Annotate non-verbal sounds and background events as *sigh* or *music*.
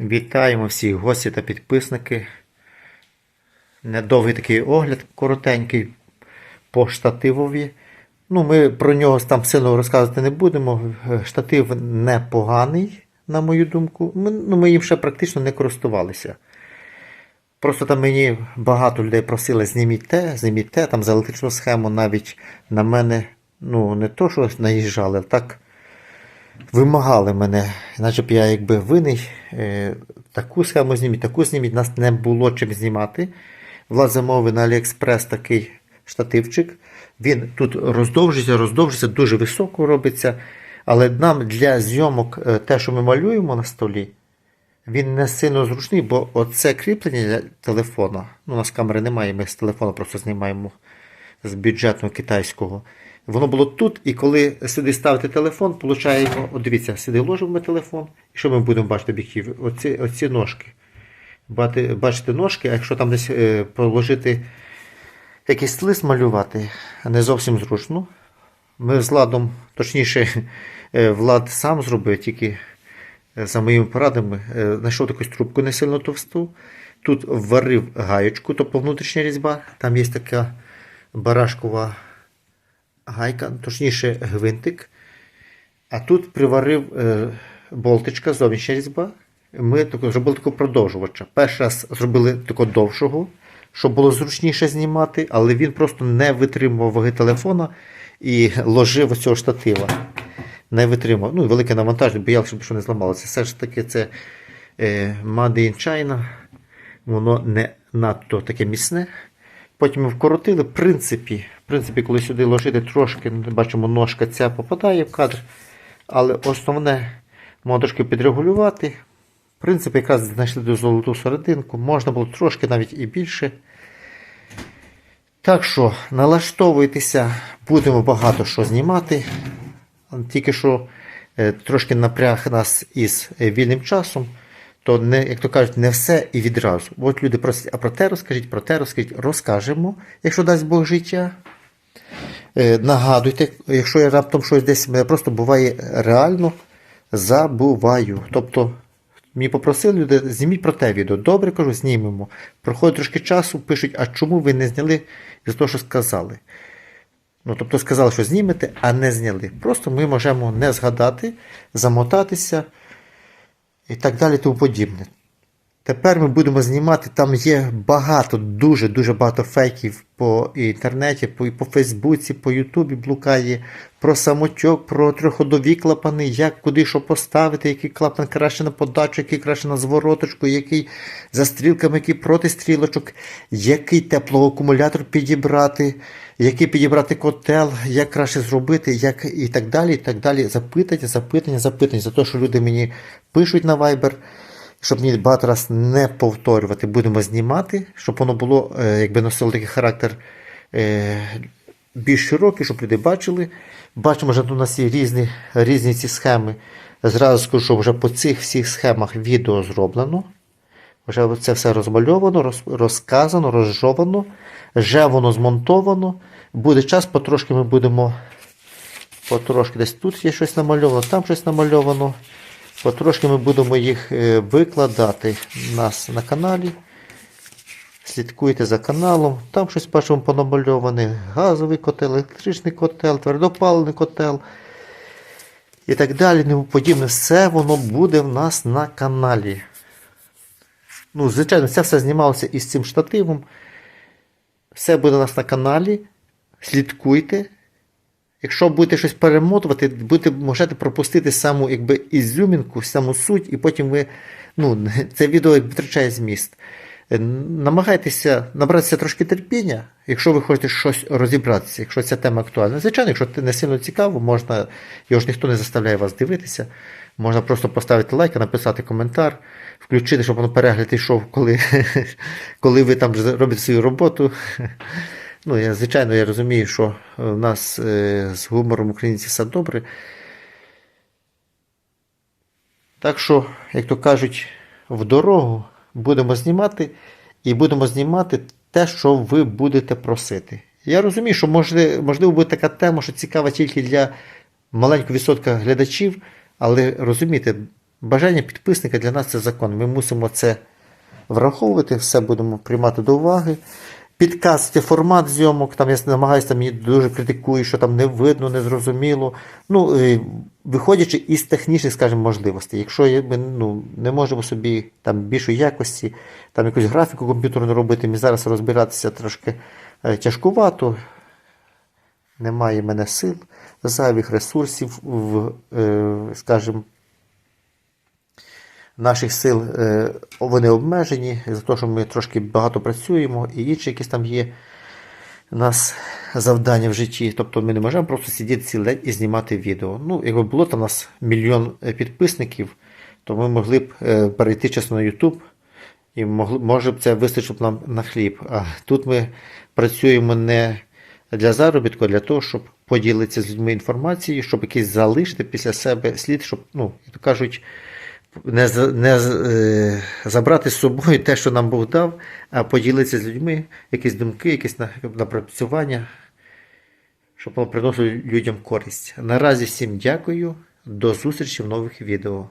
Вітаємо всіх гості та підписники. Недовгий такий огляд, коротенький по штативові. Ну, ми про нього там сильно розказувати не будемо. Е, Штатив непоганий, на мою думку. Ми, ну, ми їм ще практично не користувалися. Просто там мені багато людей просили, зніміть те, зніміть те, там за електричну схему навіть на мене, ну, не то, що наїжджали, а так вимагали мене, наче б я якби винний. Е, таку схему зніміть, таку зніміть. Нас не було чим знімати. Влад замовив на Аліекспрес такий штативчик. Він тут роздовжується, роздовжується, дуже високо робиться. Але нам для зйомок е, те, що ми малюємо на столі, він не сильно зручний, бо оце кріплення для телефона. Ну, у нас камери немає, ми з телефону просто знімаємо з бюджетного китайського. Воно було тут, і коли сюди ставити телефон, получаємо, от дивіться, сюди ложимо телефон, і що ми будемо бачити об'єктив? Оці, оці ножки. Бачите ножки, а якщо там десь е, положити якийсь лист малювати, не зовсім зручно. Ми з Владом, точніше, *laughs* е, Влад сам зробив, тільки е, за моїми порадами, знайшов якусь трубку не сильно товсту. Тут варив гаєчку, тобто внутрішня різьба. Там є така барашкова гайка, точніше гвинтик. А тут приварив е, болтичка, зовнішня різьба. Ми таку, зробили такого продовжувача. Перший раз зробили такого довшого, щоб було зручніше знімати, але він просто не витримував ваги телефона і ложив ось цього штатива. Не витримав. Ну, велике навантаження, боявся, щоб що не зламалося. Все ж таки, це е, Made in China. Воно не надто таке міцне. Потім ми вкоротили. В принципі, принципі, коли сюди ложити трошки, ну, бачимо, ножка ця попадає в кадр. Але основне можна трошки підрегулювати. В принципі, якраз знайшли до золоту серединку. Можна було трошки навіть і більше. Так що, налаштовуйтеся, будемо багато що знімати. Тільки що е, трошки напряг нас із е, вільним часом, то не, як то кажуть, не все і відразу. От люди просять, а про те розкажіть, про те розкажіть, розкажемо, якщо дасть Бог життя. Е, Нагадуйте, якщо я раптом щось десь просто буває реально забуваю. Тобто, мені попросили люди, зніміть про те відео. Добре, кажу, знімемо. Проходить трошки часу, пишуть, а чому ви не зняли із того, що сказали. Ну, тобто сказали, що знімете, а не зняли. Просто ми можемо не згадати, замотатися і так далі, тому подібне. Тепер ми будемо знімати, там є багато, дуже-дуже багато фейків по інтернеті, по, по Фейсбуці, по Ютубі блукає про самотьок, про трьохходові клапани, як куди що поставити, який клапан краще на подачу, який краще на звороточку, який за стрілками, який проти стрілочок, який теплоакумулятор підібрати, який підібрати котел, як краще зробити, як і так далі. і так далі. Запитання, запитання, запитання. За те, що люди мені пишуть на Viber щоб мені багато раз не повторювати, будемо знімати, щоб воно було, е, якби носило такий характер е, більш широкий, щоб люди бачили. Бачимо, що у нас є різні, різні ці схеми. Зразу скажу, що вже по цих всіх схемах відео зроблено. Вже це все розмальовано, роз, розказано, розжовано, вже воно змонтовано. Буде час, потрошки ми будемо. Потрошки десь тут є щось намальовано, там щось намальовано. Потрошки ми будемо їх е, викладати у нас на каналі. Слідкуйте за каналом. Там щось бачимо понамальоване. Газовий котел, електричний котел, твердопаливний котел. І так далі. тому подібне. Все воно буде в нас на каналі. Ну, звичайно, це все знімалося із цим штативом. Все буде у нас на каналі. Слідкуйте. Якщо будете щось перемотувати, будете, можете пропустити саму якби, ізюмінку, саму суть, і потім ви, ну, *laughs* це відео втрачає зміст. Е, Намагайтеся набратися трошки терпіння, якщо ви хочете щось розібратися, якщо ця тема актуальна. Звичайно, якщо це не сильно цікаво, можна, його ж ніхто не заставляє вас дивитися. Можна просто поставити лайк, написати коментар, включити, щоб воно перегляд йшов, коли, *laughs* коли ви там робите свою роботу. *laughs* Ну, я, звичайно, я розумію, що в нас е, з гумором українців все добре. Так що, як то кажуть, в дорогу будемо знімати і будемо знімати те, що ви будете просити. Я розумію, що можливо, можливо буде така тема, що цікава тільки для маленького відсотка глядачів, але розумієте, бажання підписника для нас це закон. Ми мусимо це враховувати, все будемо приймати до уваги. Підказуйте формат зйомок, там я намагаюся, там дуже критикують, що там не видно, не зрозуміло. Ну, виходячи із технічних, скажімо, можливостей. Якщо ми ну, не можемо собі там більшої якості, там якусь графіку комп'ютерну робити, мені зараз розбиратися трошки е, тяжкувато, немає в мене сил, зайвих ресурсів, в, е, скажімо, наших сил е, вони обмежені, за те, що ми трошки багато працюємо, і інші якісь там є у нас завдання в житті. Тобто ми не можемо просто сидіти цілий день і знімати відео. Ну, якби було там у нас мільйон е, підписників, то ми могли б е, перейти чесно на YouTube. І могли, може б це вистачило б нам на хліб. А тут ми працюємо не для заробітку, а для того, щоб поділитися з людьми інформацією, щоб якийсь залишити після себе слід, щоб, ну, як то кажуть, не, не е, забрати з собою те, що нам Бог дав, а поділитися з людьми, якісь думки, якісь напрацювання, щоб воно приносило людям користь. Наразі всім дякую. До зустрічі в нових відео.